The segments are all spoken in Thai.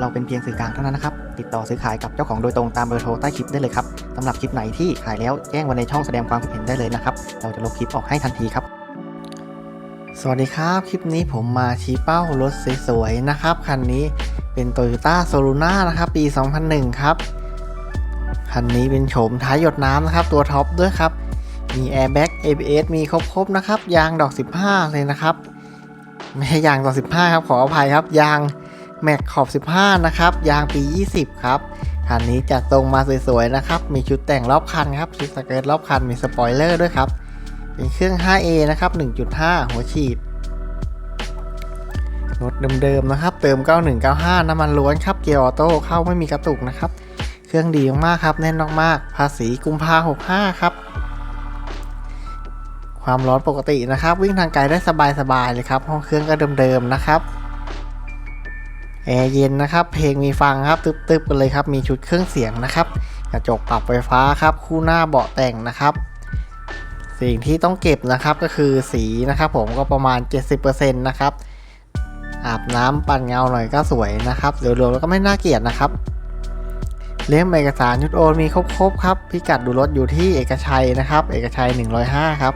เราเป็นเพียงสื่อกลางเท่านั้นนะครับ ติดต่อซื้อขายกับเจ้าของโดยตรงตามเบอร์โทรใต้คลิปได้เลยครับสำหรับคลิปไหนที่ขายแล้วแจ้งไว้ในช่องแสดงความคิดเห็นได้เลยนะครับ เราจะลบคลิปออกให้ทันทีครับ สวัสดีครับ คลิปนี้ผมมาชี้เป้ารถสวยๆนะครับ คันนี้เป็น Toyota s o l u n a นะครับ ปี 2001 ครับ คันนี้เป็นโฉมท้ายหยดน้ำนะครับ ตัวท็อปด้วยครับ มี Airbag ABS มีครบๆนะครับ ยางดอก 15 เลยนะครับ ไม่ใช่ยางดอก 15 ครับ ขออภัยครับ ยาง แม็กขอบ 15 นะครับ ยางปี 20 ครับ คันนี้จัดตรงมาสวยๆนะครับ มีชุดแต่งรอบคันครับ ชุดสเกิร์ตรอบคัน มีสปอยเลอร์ด้วยครับ เป็นเครื่อง 5A นะครับ 1.5 หัวฉีด รถเดิมๆนะครับ เติม 9195 น้ำมันล้วนครับ เกียร์ออโต้ เข้าไม่มีกระตุกนะครับ เครื่องดีมากครับ แน่นมากๆภาษีกุมภา65 ครับความร้อนปกตินะครับ วิ่งทางไกลได้สบายๆเลยครับ ห้องเครื่องก็เดิมๆนะครับ แอร์เย็นนะครับ เพลงมีฟังครับ ตึบๆกันเลยครับ มีชุดเครื่องเสียงนะครับ กระจกปรับไฟฟ้าครับ คู่หน้าเบาะแต่งนะครับ สิ่งที่ต้องเก็บนะครับก็คือสีนะครับ ผมก็ประมาณ 70%นะครับ อาบน้ำปั่นเงาหน่อยก็สวยนะครับเดี๋ยวรวมแล้วก็ไม่น่าเกลียดนะครับ เล่มเอกสารชุดโอนมีครบๆครับ พิกัดดูรถอยู่ที่เอกชัยนะครับ เอกชัย 105 ครับ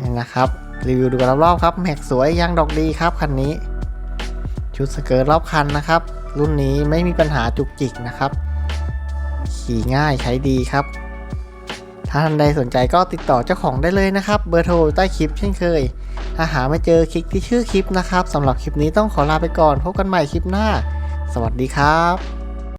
นี่นะครับ รีวิวดูกันรอบๆครับแม็กสวยยางดอกดีครับคันนี้ ชุดสเกิร์ตรอบคันนะครับ รุ่นนี้ไม่มีปัญหาจุกจิกนะครับ ขี่ง่ายใช้ดีครับ ถ้าท่านใดสนใจก็ติดต่อเจ้าของได้เลยนะครับ เบอร์โทรใต้คลิปเช่นเคย ถ้าหาไม่เจอคลิกที่ชื่อคลิปนะครับสำหรับคลิปนี้ต้องขอลาไปก่อนพบกันใหม่คลิปหน้า สวัสดีครับ